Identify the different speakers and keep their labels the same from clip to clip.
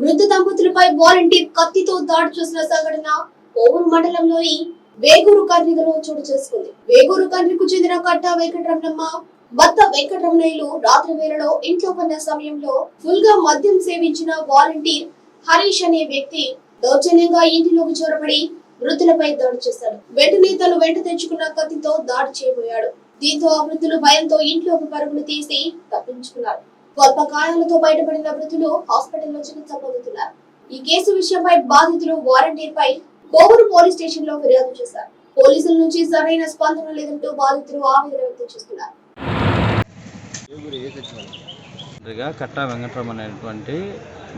Speaker 1: వృద్ధ దంపతులపై వాలంటీర్ కత్తితో దాడి చేసిన సంఘటన ఓవూరు మండలంలోని వేగూరు కర్ణిగలో చోటు చేసుకుంది. వేగూరు కన్యకు చెందిన కట్ట వెంకటరమణమ్మ భర్త వెంకటరమణయ్యలు రాత్రి వేళలో ఇంట్లో ఉన్న సమయంలో ఫుల్గా మద్యం సేవించిన వాలంటీర్ హరీష్ అనే వ్యక్తి దౌర్జన్యంగా ఇంటిలోకి చొరబడి వృద్ధులపై దాడి చేశాడు. వెంటనే తను వెంట తెచ్చుకున్న కత్తితో దాడి చేయబోయాడు. దీంతో ఆ వృద్ధులు భయంతో ఇంట్లోకి పరుగులు తీసి తప్పించుకున్నారు. స్వల్ప గాయాలతో బయటపడిన మృతులు హాస్పిటల్లో చికిత్స పొందుతున్నారు. ఈ కేసు విషయంపై బాధితులు వాలంటీర్ పై కోవూరు పోలీస్ స్టేషన్లో ఫిర్యాదు చేశారు. పోలీసుల నుంచి సరైన స్పందన లేదంటూ బాధితులు ఆవేదన వ్యక్తం చేస్తున్నారు.
Speaker 2: కట్టా వెంకటరమణ అనేటువంటి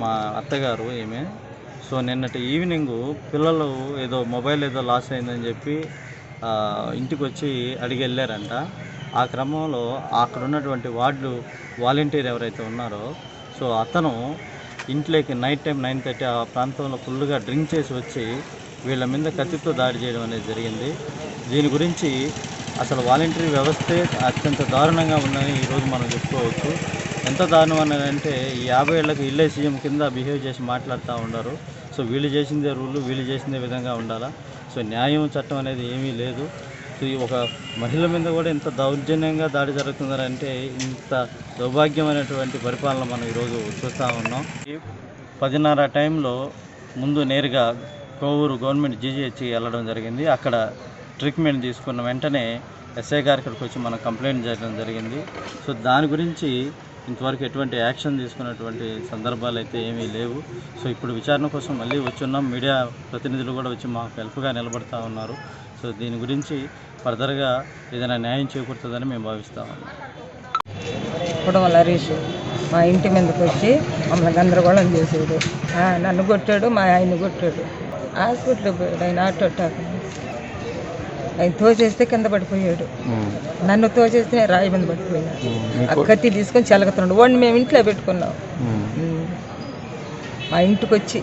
Speaker 2: మా అత్తగారు ఈమె. సో నిన్నటి ఈవినింగ్ పిల్లలు ఏదో మొబైల్ ఏదో లాస్ అయిందని చెప్పి ఇంటికి వచ్చి అడిగి వెళ్ళారంట ఆ క్రమంలో అక్కడ ఉన్నటువంటి వార్డులు వాలంటీర్ ఎవరైతే ఉన్నారో సో అతను ఇంట్లోకి నైట్ టైం నైన్ థర్టీ ఆ ప్రాంతంలో ఫుల్గా డ్రింక్ చేసి వచ్చి వీళ్ళ మీద కత్తితో దాడి చేయడం అనేది జరిగింది. దీని గురించి అసలు వాలంటరీ వ్యవస్థే అత్యంత దారుణంగా ఉందని ఈరోజు మనం చెప్పుకోవచ్చు. ఎంత దారుణం అనేది అంటే ఈ యాభై ఏళ్ళకి ఇల్లే సీఎం కింద బిహేవ్ చేసి మాట్లాడుతూ ఉండరు. సో వీళ్ళు చేసిందే రూళ్ళు వీళ్ళు చేసిందే విధంగా ఉండాలా? సో న్యాయం చట్టం అనేది ఏమీ లేదు. ఒక మహిళ మీద కూడా ఇంత దౌర్జన్యంగా దాడి జరుగుతుందంటే ఇంత దౌర్భాగ్యమైనటువంటి పరిపాలన మనం ఈరోజు చూస్తూ ఉన్నాం. పదిన్నర టైంలో ముందు నేరుగా కోవూరు గవర్నమెంట్ జీజీహెచ్కి వెళ్ళడం జరిగింది. అక్కడ ట్రీట్మెంట్ తీసుకున్న వెంటనే ఎస్ఐ గారి ఇక్కడికి వచ్చి మనం కంప్లైంట్ చేయడం జరిగింది. సో దాని గురించి ఇంతవరకు ఎటువంటి యాక్షన్ తీసుకున్నటువంటి సందర్భాలు అయితే ఏమీ లేవు. సో ఇప్పుడు విచారణ కోసం మళ్ళీ వచ్చున్నాం. మీడియా ప్రతినిధులు కూడా వచ్చి మాకు హెల్ప్గా నిలబడతా ఉన్నారు. సో దీని గురించి ఫర్దర్గా ఏదైనా న్యాయం చేకూరుతుందని మేము భావిస్తా ఉన్నాం
Speaker 3: కుడవల హరీష్ మా ఇంటి మీదకి వచ్చి మమ్మల్ని గందరగోళం చేసాడు. ఆ, నన్ను కొట్టాడు మా ఆయన్ని కొట్టాడు. హాస్పిటల్కి పోయాడు ఆయన ఆటో ఆయన తోచేస్తే కింద పడిపోయాడు. నన్ను తోచేస్తే రాయి మీద పడిపోయినా ఆ కత్తి తీసుకొని చెలగుతున్నాడు వాడిని మేము ఇంట్లో పెట్టుకున్నాం. మా ఇంటికి వచ్చి